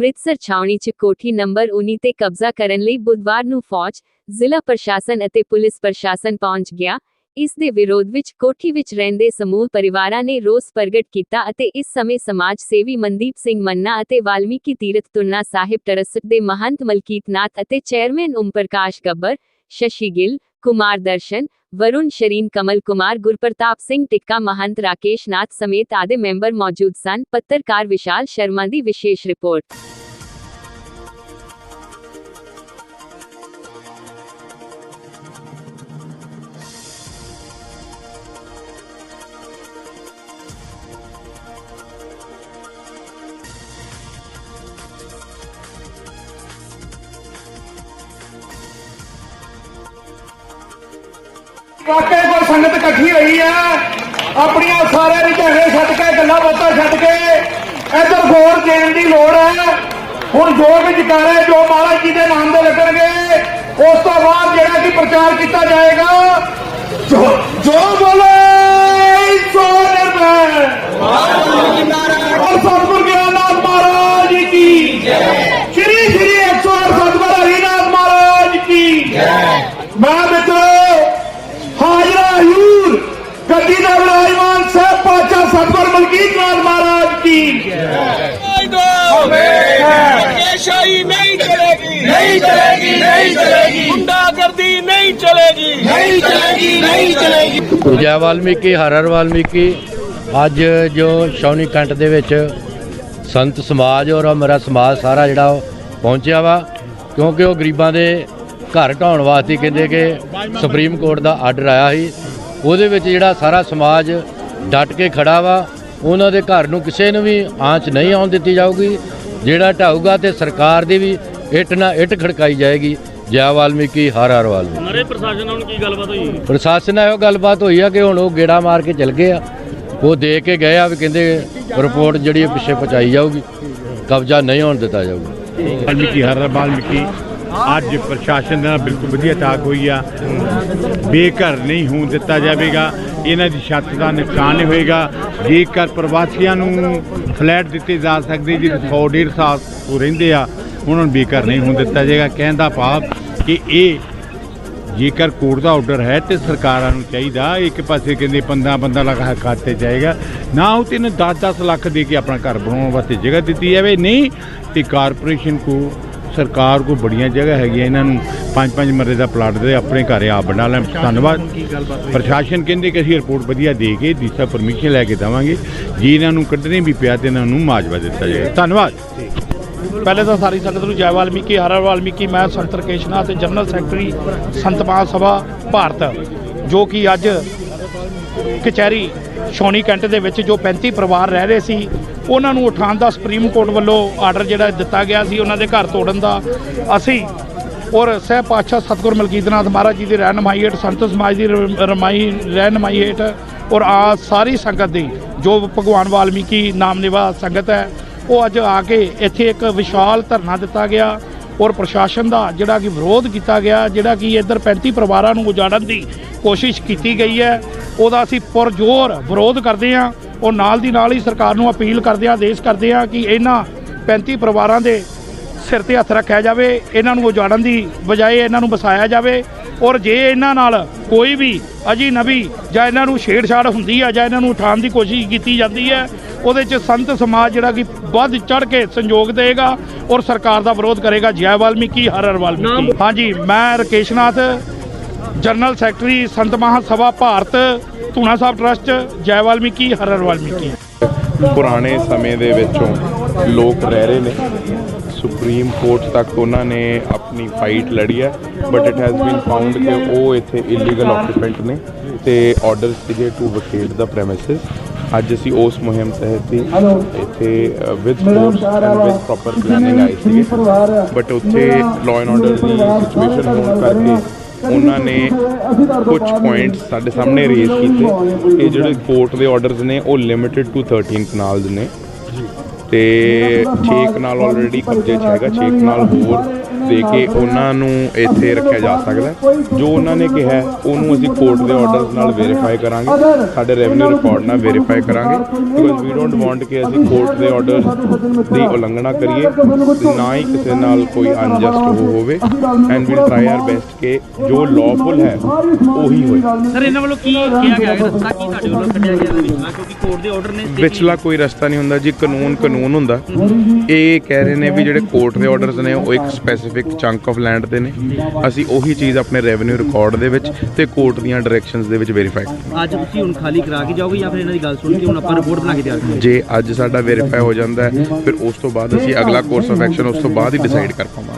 ਅੰਮ੍ਰਿਤਸਰ ਛਾਉਣੀ 'ਚ ਕੋਠੀ ਨੰਬਰ 19 ਤੇ ਕਬਜ਼ਾ ਕਰਨ ਲਈ ਬੁੱਧਵਾਰ ਨੂੰ ਫੌਜ, ਜ਼ਿਲ੍ਹਾ ਪ੍ਰਸ਼ਾਸਨ ਅਤੇ ਪੁਲਿਸ ਪ੍ਰਸ਼ਾਸਨ ਪਹੁੰਚ ਗਿਆ। ਇਸ ਦੇ ਵਿਰੋਧ ਵਿੱਚ ਕੋਠੀ ਵਿੱਚ ਰਹਿੰਦੇ ਸਮੂਹ ਪਰਿਵਾਰਾਂ ਨੇ ਰੋਸ ਪ੍ਰਗਟ ਕੀਤਾ ਅਤੇ ਇਸ ਸਮੇਂ ਸਮਾਜ ਸੇਵੀ ਮਨਦੀਪ ਸਿੰਘ ਮੰਨਾ ਅਤੇ ਵਾਲਮੀਕੀ ਤੀਰਥ ਤੁਲਨਾ ਸਾਹਿਬ ਟਰੱਸਟ ਦੇ ਮਹੰਤ ਮਲਕੀਤ ਨਾਥ ਅਤੇ ਚੇਅਰਮੈਨ ਓਮ ਪ੍ਰਕਾਸ਼ ਗੱਬਰ, ਸ਼ਸ਼ੀ ਗਿੱਲ, ਕੁਮਾਰ ਦਰਸ਼ਨ, ਵਰੁਣ ਸ਼ਰੀਨ ਕਮਲ ਕੁਮਾਰ ਗੁਰਪ੍ਰਤਾਪ ਸਿੰਘ ਟਿੱਕਾ ਮਹੰਤ ਰਾਕੇਸ਼ ਨਾਥ ਸਮੇਤ ਆਦੇ ਮੈਂਬਰ ਮੌਜੂਦ ਸਨ ਪੱਤਰਕਾਰ ਵਿਸ਼ਾਲ ਸ਼ਰਮਾ ਦੀ ਵਿਸ਼ੇਸ਼ ਰਿਪੋਰਟ ਵਾਕਈ ਕੋਈ ਸੰਗਤ ਇਕੱਠੀ ਹੋਈ ਆ। ਆਪਣੀਆਂ ਸਾਰਿਆਂ ਦੀ ਝਗੜੇ ਛੱਡ ਕੇ ਗੱਲਾਂ ਬਾਤਾਂ ਛੱਡ ਕੇ ਇੱਧਰ ਗੌਰ ਦੇਣ ਦੀ ਲੋੜ ਹੈ ਹੁਣ ਜੋ ਵੀ ਜਕਾਰੇ ਜੋ ਮਹਾਰਾਜ ਜੀ ਦੇ ਨਾਮ ਦੇ ਲੱਗਣਗੇ ਉਸ ਤੋਂ ਬਾਅਦ ਜਿਹੜਾ ਕਿ ਪ੍ਰਚਾਰ ਕੀਤਾ ਜਾਏਗਾ ਜੋ ਜੋ ਬੋਲੇ ਸੋ ਨਿਰਭੈ। ਔਰ ਸਤਿਗੁਰ ਗਿਆਨਨਾਥ ਮਹਾਰਾਜ ਜੀ ਕੀ। ਜੈ। नहीं चलेगी नहीं चलेगी ਜੈ ਵਾਲਮੀਕੀ ਹਰ ਹਰ ਵਾਲਮੀਕੀ ਅੱਜ ਜੋ ਸ਼ੌਨੀ ਕੰਟ ਦੇ ਵਿੱਚ ਸੰਤ ਸਮਾਜ ਔਰ ਮੇਰਾ ਸਮਾਜ ਸਾਰਾ ਜਿਹੜਾ ਉਹ ਪਹੁੰਚਿਆ ਵਾ ਕਿਉਂਕਿ ਉਹ ਗਰੀਬਾਂ ਦੇ ਘਰ ਢਾਉਣ ਵਾਸਤੇ ਕਹਿੰਦੇ ਕਿ ਸੁਪਰੀਮ ਕੋਰਟ ਦਾ ਆਰਡਰ ਆਇਆ ਸੀ ਉਹਦੇ ਵਿੱਚ ਜਿਹੜਾ ਸਾਰਾ ਸਮਾਜ ਡਟ ਕੇ ਖੜਾ ਵਾ ਉਹਨਾਂ ਦੇ ਘਰ ਨੂੰ ਕਿਸੇ ਨੂੰ ਵੀ ਆਂਚ ਨਹੀਂ ਆਉਣ ਦਿੱਤੀ ਜਾਊਗੀ ਜਿਹੜਾ ਢਾਊਗਾ ਤੇ ਸਰਕਾਰ ਦੀ ਵੀ ਇੱਟ ਨਾ ਇੱਟ ਖੜਕਾਈ ਜਾਏਗੀ ਜੈ ਵਾਲਮੀਕੀ ਹਰ ਹਰ ਵਾਲਮੀਕੀ। ਨਰੇ ਪ੍ਰਸ਼ਾਸਨ ਨਾਲ ਕੀ ਗੱਲਬਾਤ ਹੋਈ? ਪ੍ਰਸ਼ਾਸਨ ਨਾਲ ਇਹੋ ਗੱਲਬਾਤ ਹੋਈ ਆ ਕਿ ਹੁਣ ਉਹ ਗੇੜਾ ਮਾਰ ਕੇ ਚਲ ਗਏ ਆ। ਉਹ ਦੇ ਕੇ ਗਏ ਆ ਵੀ ਕਹਿੰਦੇ ਰਿਪੋਰਟ ਜਿਹੜੀ ਪਿੱਛੇ ਪਹੁੰਚਾਈ ਜਾਊਗੀ ਕਬਜ਼ਾ ਨਹੀਂ ਹੋਣ ਦਿੱਤਾ ਜਾਊਗਾ। ਵਾਲਮੀਕੀ ਹਰ ਵਾਲਮੀਕੀ ਅੱਜ ਪ੍ਰਸ਼ਾਸਨ ਨਾਲ ਬਿਲਕੁਲ ਵਧੀਆ ਤਾਕ ਹੋਈ ਆ। ਬੇਘਰ ਨਹੀਂ ਹੋਣ ਦਿੱਤਾ ਜਾਵੇਗਾ ਇਹਨਾਂ ਦੀ ਛੱਤ ਦਾ ਨੁਕਸਾਨ ਨਹੀਂ ਹੋਏਗਾ। ਜੇਕਰ ਪ੍ਰਵਾਸੀਆਂ ਨੂੰ ਫਲੈਟ ਦਿੱਤੇ ਜਾ ਸਕਦੇ ਜਿਹੜੇ 100 150 ਸਾਲ ਉਹ ਰਹਿੰਦੇ ਆ ਉਹਨਾਂ ਨੂੰ ਬੇਘਰ ਨਹੀਂ ਹੋਣ ਦਿੱਤਾ ਜਾਏਗਾ। ਕਹਿਣ ਦਾ ਭਾਵ ਕਿ ਇਹ ਜੇਕਰ ਕੋਰਟ ਦਾ ਆਰਡਰ ਹੈ ਤੇ ਸਰਕਾਰਾਂ ਨੂੰ ਚਾਹੀਦਾ ਇੱਕ ਪਾਸੇ ਕਹਿੰਦੇ 15 15 ਲੱਖ ਖਾਤੇ ਜਾਏਗਾ। ਨਾ ਉਹ ਤਿੰਨ 10-10 ਲੱਖ ਦੇ ਕੇ ਆਪਣਾ ਘਰ ਬਣਾਉਣ ਵਾਸਤੇ ਜਗ੍ਹਾ ਦਿੱਤੀ ਜਾਵੇ। ਨਹੀਂ ਤੇ ਕਾਰਪੋਰੇਸ਼ਨ ਕੋ ਸਰਕਾਰ ਕੋ ਬੜੀਆਂ ਜਗ੍ਹਾ ਹੈਗੀਆਂ ਇਹਨਾਂ ਨੂੰ। ਪੰਜ ਪੰਜ ਮਰਲੇ ਦਾ ਪਲਾਟ ਦੇ ਆਪਣੇ ਘਰ ਆਪ ਬਣਾ ਲੈਣ। ਧੰਨਵਾਦ। ਪ੍ਰਸ਼ਾਸਨ ਕਹਿੰਦੇ ਕਿ ਅਸੀਂ ਰਿਪੋਰਟ ਵਧੀਆ ਦੇ ਕੇ ਦਿਸ਼ਾ ਪਰਮਿਸ਼ਨ ਲੈ ਕੇ ਦੇਵਾਂਗੇ। ਜੇ ਇਹਨਾਂ ਨੂੰ ਕੱਢਣੇ ਵੀ ਪਿਆ ਤੇ ਇਹਨਾਂ ਨੂੰ ਮਾਜਵਾ ਦਿੱਤਾ ਜਾਏਗਾ। ਧੰਨਵਾਦ। ਪਹਿਲੇ ਤਾਂ ਸਾਰੀ ਸੰਗਤ ਨੂੰ ਜੈ ਵਾਲਮੀਕੀ, ਹਰ ਵਾਲਮੀਕੀ, ਮੈਂ ਸੰਤ ਰਕੇਸ਼ਨਾਥ ਅਤੇ ਜਨਰਲ ਸੈਕਟਰੀ ਸੰਤ ਮਹਾਸਭਾ ਭਾਰਤ, ਜੋ ਕਿ ਅੱਜ ਕਚਹਿਰੀ ਸ਼ੌਣੀ ਕੈਂਟ ਦੇ ਵਿੱਚ ਜੋ 35 ਪਰਿਵਾਰ ਰਹਿ ਰਹੇ ਸੀ, ਉਹਨਾਂ ਨੂੰ ਉਠਾਉਣ ਦਾ ਸੁਪਰੀਮ ਕੋਰਟ ਵੱਲੋਂ ਆਰਡਰ ਜਿਹੜਾ ਦਿੱਤਾ ਗਿਆ ਸੀ, ਉਹਨਾਂ ਦੇ ਘਰ ਤੋੜਨ ਦਾ। ਅਸੀਂ ਔਰ ਸਹਿ ਪਾਤਸ਼ਾਹ ਸਤਿਗੁਰ ਮਲਕੀਤਨਾਥ ਮਹਾਰਾਜ ਜੀ ਦੀ ਰਹਿਨਮਾਈ ਹੇਠ, ਸੰਤ ਸਮਾਜ ਦੀ ਰ- ਰਮਾਈ ਰਹਿਨਮਾਈ ਹੇਠ ਔਰ ਆ ਸਾਰੀ ਸੰਗਤ ਦੀ, ਜੋ ਭਗਵਾਨ ਵਾਲਮੀਕੀ ਨਾਮ ਨਾਮਨੇਵਾ ਸੰਗਤ ਹੈ ਉਹ ਅੱਜ ਆ ਕੇ ਇੱਥੇ ਇੱਕ ਵਿਸ਼ਾਲ ਧਰਨਾ ਦਿੱਤਾ ਗਿਆ ਔਰ ਪ੍ਰਸ਼ਾਸਨ ਦਾ ਜਿਹੜਾ ਕਿ ਵਿਰੋਧ ਕੀਤਾ ਗਿਆ, ਜਿਹੜਾ ਕਿ ਇੱਧਰ 35 ਪਰਿਵਾਰਾਂ ਨੂੰ ਉਜਾੜਨ ਦੀ ਕੋਸ਼ਿਸ਼ ਕੀਤੀ ਗਈ ਹੈ, ਉਹਦਾ ਅਸੀਂ ਪੁਰਜ਼ੋਰ ਵਿਰੋਧ ਕਰਦੇ ਹਾਂ ਔਰ ਨਾਲ ਦੀ ਨਾਲ ਹੀ ਸਰਕਾਰ ਨੂੰ ਅਪੀਲ ਕਰਦੇ ਹਾਂ, ਆਦੇਸ਼ ਕਰਦੇ ਹਾਂ ਕਿ ਇਹਨਾਂ 35 ਪਰਿਵਾਰਾਂ ਦੇ ਸਿਰ ਤੇ ਹੱਥ ਰੱਖਿਆ ਜਾਵੇ, ਇਹਨਾਂ ਨੂੰ ਉਜਾੜਨ ਦੀ ਬਜਾਏ ਇਹਨਾਂ ਨੂੰ ਵਸਾਇਆ ਜਾਵੇ। ਔਰ ਜੇ ਇਹਨਾਂ ਨਾਲ ਕੋਈ ਵੀ ਅਜੀ ਨਬੀ ਜਾਂ ਇਹਨਾਂ ਨੂੰ ਛੇੜਛਾੜ ਹੁੰਦੀ ਹੈ ਜਾਂ ਇਹਨਾਂ ਨੂੰ ਉਠਾਉਣ ਦੀ ਕੋਸ਼ਿਸ਼ ਕੀਤੀ ਜਾਂਦੀ ਹੈ ਉਹਦੇ 'ਚ ਸੰਤ ਸਮਾਜ ਜਿਹੜਾ ਕਿ ਵੱਧ ਚੜ ਕੇ ਸੰਯੋਗ ਦੇਗਾ ਔਰ ਸਰਕਾਰ ਦਾ ਵਿਰੋਧ ਕਰੇਗਾ। ਜੈ ਵਾਲਮੀਕੀ ਹਰ ਹਰ ਵਾਲਮੀਕੀ। ਹਾਂਜੀ ਮੈਂ ਰਕੇਸ਼ਨਾਥ ਜਨਰਲ ਸੈਕਟਰੀ ਸੰਤ ਮਹਾਸਭਾ ਭਾਰਤ ਧੂਣਾ ਸਾਹਿਬ ਟਰਸਟ ਜੈ ਵਾਲਮੀਕੀ ਹਰ ਹਰ ਵਾਲਮੀਕੀ। ਪੁਰਾਣੇ ਸਮੇਂ ਦੇ ਵਿੱਚੋਂ ਲੋਕ ਰਹਿ ਰਹੇ ਨੇ। ਸੁਪਰੀਮ ਕੋਰਟ ਤੱਕ ਉਹਨਾਂ ਨੇ ਆਪਣੀ ਫਾਈਟ ਲੜੀ ਹੈ but it has been found ਕਿ ਉਹ ਇੱਥੇ ਇਲੀਗਲ ਆਕੂਪੈਂਟ ਨੇ ਤੇ ਆਰਡਰ ਸੀਗੇ ਟੂ ਵਕੇਟ ਦਾ ਪ੍ਰੈਮਿਸਿਸ ਅੱਜ ਅਸੀਂ ਉਸ ਮੁਹਿੰਮ ਤਹਿਤ ਹੀ ਇੱਥੇ with force and with proper planning ਆਏ ਸੀਗੇ। ਬਟ ਉੱਥੇ ਲਾਅ ਐਂਡ ਆਰਡਰ ਦੀ ਸਿਚੁਏਸ਼ਨ ਹੋਣ ਕਰਕੇ ਉਹਨਾਂ ਨੇ ਕੁਝ ਪੁਆਇੰਟਸ ਸਾਡੇ ਸਾਹਮਣੇ ਰੇਜ਼ ਕੀਤੇ। ਕਿ ਜਿਹੜੇ ਕੋਰਟ ਦੇ ਆਰਡਰਸ ਨੇ ਉਹ ਲਿਮਿਟਿਡ ਟੂ 13 ਕਨਾਲਸ ਨੇ। ਤੇ 6 ਕਨਾਲ ਆਲਰੇਡੀ ਕਬਜ਼ੇ 'ਚ ਹੈਗਾ 6 ਕਨਾਲ ਹੋਰ ਦੇ ਕੇ ਉਹਨਾਂ ਨੂੰ ਇੱਥੇ ਰੱਖਿਆ ਜਾ ਸਕਦਾ ਹੈ। ਜੋ ਉਹਨਾਂ ਨੇ ਕਿਹਾ ਹੈ, ਉਹਨੂੰ ਅਸੀਂ ਕੋਰਟ ਦੇ ਆਰਡਰਸ ਨਾਲ ਵੈਰੀਫਾਈ ਕਰਾਂਗੇ। ਸਾਡੇ ਰੈਵਨਿਊ ਰਿਕਾਰਡ ਨਾਲ ਵੈਰੀਫਾਈ ਕਰਾਂਗੇ। ਬਿਕੋਜ਼ ਵੀ ਡੋਨਟ ਵਾਂਟ ਕਿ ਅਸੀਂ ਕੋਰਟ ਦੇ ਆਰਡਰਸ ਦੀ ਉਲੰਘਣਾ ਕਰੀਏ ਨਾ ਹੀ ਕਿਸੇ ਨਾਲ ਕੋਈ ਅਨਜਸਟ ਹੋਵੇ। And we'll try our best ਕਿ ਜੋ ਲਾਫੁਲ ਹੈ ਉਹੀ ਹੋਏ। ਸਰ ਇਹਨਾਂ ਵੱਲੋਂ ਕੀ ਕਿਹਾ ਗਿਆ ਹੈ? ਰਸਤਾ ਕੀ ਤੁਹਾਡੇ ਵੱਲੋਂ ਕੱਢਿਆ ਗਿਆ ਵਿੱਚ ਕਿਉਂਕਿ ਕੋਰਟ ਦੇ ਆਰਡਰ ਨੇ ਵਿਚਲਾ ਕੋਈ ਰਸਤਾ ਨਹੀਂ ਹੁੰਦਾ ਜੀ ਕਾਨੂੰਨ ਕਾਨੂੰਨ ਹੁੰਦਾ। ਇਹ ਕਹਿ ਰਹੇ ਨੇ ਵੀ ਜਿਹੜੇ ਕੋਰਟ ਦੇ ਆਰਡਰਸ ਨੇ ਉਹ ਇੱਕ ਸਪੈਸੀਫਿਕ ਚੰਕ ਆਫ ਲੈਂਡ ਦੇ ਨੇ। ਅਸੀਂ ਉਹੀ ਚੀਜ਼ ਆਪਣੇ ਰੈਵਨਿਊ ਰਿਕਾਰਡ ਦੇ ਵਿੱਚ ਤੇ ਕੋਰਟ ਦੀਆਂ ਡਾਇਰੈਕਸ਼ਨਸ ਦੇ ਵਿੱਚ ਵੈਰੀਫਾਈ ਅੱਜ ਤੁਸੀਂ ਹੁਣ ਖਾਲੀ ਕਰਾ ਕੇ ਜਾਓਗੇ ਜਾਂ ਫਿਰ ਇਹਨਾਂ ਦੀ ਗੱਲ ਸੁਣ ਕੇ ਹੁਣ ਆਪਾਂ ਰਿਪੋਰਟ ਬਣਾ ਕੇ ਤਿਆਰ ਕਰਾਂਗੇ? ਜੇ ਅੱਜ ਸਾਡਾ ਵੈਰੀਫਾਈ ਹੋ ਜਾਂਦਾ ਹੈ ਫਿਰ ਉਸ ਤੋਂ ਬਾਅਦ ਅਸੀਂ ਅਗਲਾ ਕੋਰਸ ਆਫ ਐਕਸ਼ਨ ਉਸ ਤੋਂ ਬਾਅਦ ਹੀ ਡਿਸਾਈਡ ਕਰ ਪਾਵਾਂਗੇ।